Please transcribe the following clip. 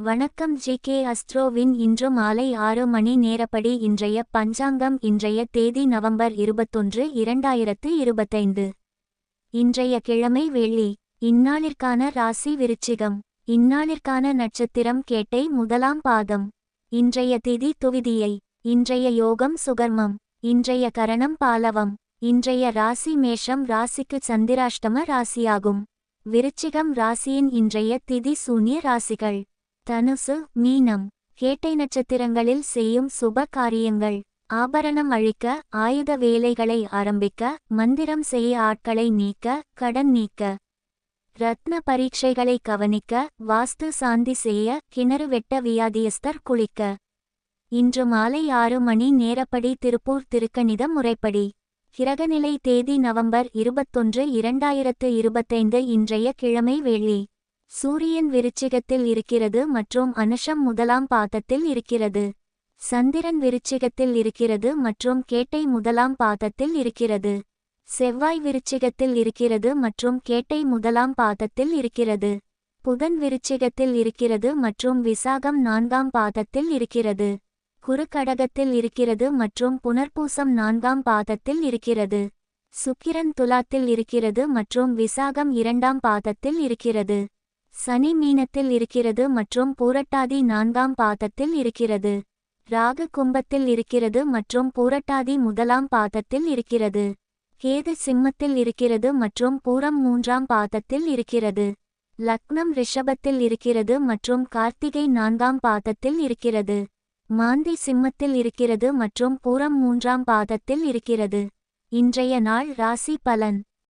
வணக்கம் G K அஸ்ட்ரோவின் இன்று மாலை ஆறு மணி நேரப்படி இன்றைய பஞ்சாங்கம் இன்றைய தேதி நவம்பர் இருபத்தொன்று இரண்டாயிரத்து இருபத்தைந்து. இன்றைய கிழமை வெள்ளி இந்நாளிற்கான ராசி விருச்சிகம் இந்நாளிற்கான நட்சத்திரம் கேட்டை முதலாம் பாதம். இன்றைய திதி துவிதியை இன்றைய யோகம் சுகர்மம் இன்றைய கரணம் பாலவம் இன்றைய ராசி மேஷம் ராசிக்கு சந்திராஷ்டம ராசியாகும். விருச்சிகம் ராசியின் இன்றைய திதி சூன்ய ராசிகள். தனுசு மீனம் கேட்டை நட்சத்திரங்களில் செய்யும் சுப காரியங்கள். ஆபரணம் அழிக்க ஆயுத வேலைகளை ஆரம்பிக்க மந்திரம் செய்ய ஆட்களை நீக்க கடன் நீக்க. ரத்ன பரீட்சைகளை கவனிக்க வாஸ்து சாந்தி செய்ய கிணறு வெட்ட வியாதியஸ்தர் குளிக்க. இன்று மாலை ஆறு மணி நேரப்படி திருப்பூர் திருக்கணித முறைப்படி. கிரகநிலை தேதி நவம்பர் இருபத்தொன்று இரண்டாயிரத்து இருபத்தைந்து இன்றைய கிழமை வெள்ளி சூரியன் விருச்சிகத்தில் இருக்கிறது மற்றும் அனுஷம் முதலாம் பாதத்தில் இருக்கிறது. சந்திரன் விருச்சிகத்தில் இருக்கிறது மற்றும் கேட்டை முதலாம் பாதத்தில் இருக்கிறது. செவ்வாய் விருச்சிகத்தில் இருக்கிறது மற்றும் கேட்டை முதலாம் பாதத்தில் இருக்கிறது. புதன் விருச்சிகத்தில் இருக்கிறது மற்றும் விசாகம் நான்காம் பாதத்தில் இருக்கிறது. குறுக்கடகத்தில் இருக்கிறது மற்றும் புனர்பூசம் நான்காம் பாதத்தில் இருக்கிறது. சுக்கிரன் துலாத்தில் இருக்கிறது மற்றும் விசாகம் இரண்டாம் பாதத்தில் இருக்கிறது. சனி மீனத்தில் இருக்கிறது மற்றும் பூரட்டாதி நான்காம் பாதத்தில் இருக்கிறது. ராகு கும்பத்தில் இருக்கிறது மற்றும் பூரட்டாதி முதலாம் பாதத்தில் இருக்கிறது. கேது சிம்மத்தில் இருக்கிறது மற்றும் பூரம் மூன்றாம் பாதத்தில் இருக்கிறது. லக்னம் ரிஷபத்தில் இருக்கிறது மற்றும் கார்த்திகை நான்காம் பாதத்தில் இருக்கிறது. மாந்தி சிம்மத்தில் இருக்கிறது மற்றும் பூரம் மூன்றாம் பாதத்தில் இருக்கிறது. இன்றைய நாள் ராசி பலன்.